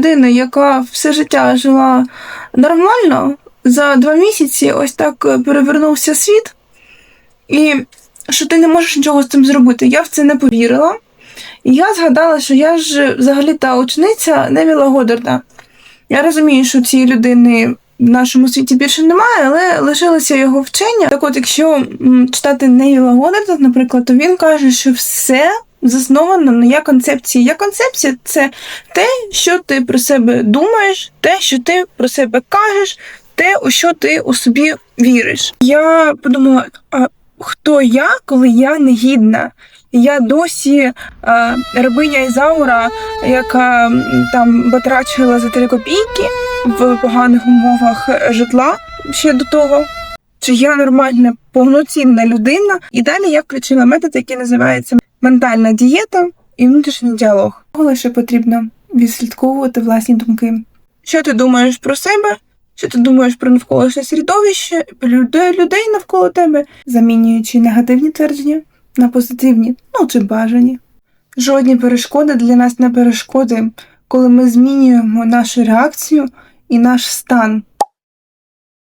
людини, яка все життя жила нормально, за два місяці ось так е, перевернувся світ, і що ти не можеш нічого з цим зробити. Я в це не повірила. І я згадала, що я ж взагалі та учениця Невіла Годдарда. Я розумію, що цієї людини в нашому світі більше немає, але лишилося його вчення. Так от, якщо читати Невіла Годдарда, наприклад, то він каже, що все засновано на я концепції. Я концепція це те, що ти про себе думаєш, те, що ти про себе кажеш, те, у що ти у собі віриш. Я подумала, а хто я, коли я негідна? Я досі е, рабиня Ізаура, яка там батрачила за три копійки в поганих умовах житла ще до того. Чи я нормальна, повноцінна людина? І далі я включила метод, який називається ментальна дієта і внутрішній діалог. Лише потрібно відслідковувати власні думки. Що ти думаєш про себе? Що ти думаєш про навколишнє середовище, людей, навколо тебе, замінюючи негативні твердження на позитивні, ну чи бажані. Жодні перешкоди для нас не перешкоди, коли ми змінюємо нашу реакцію і наш стан.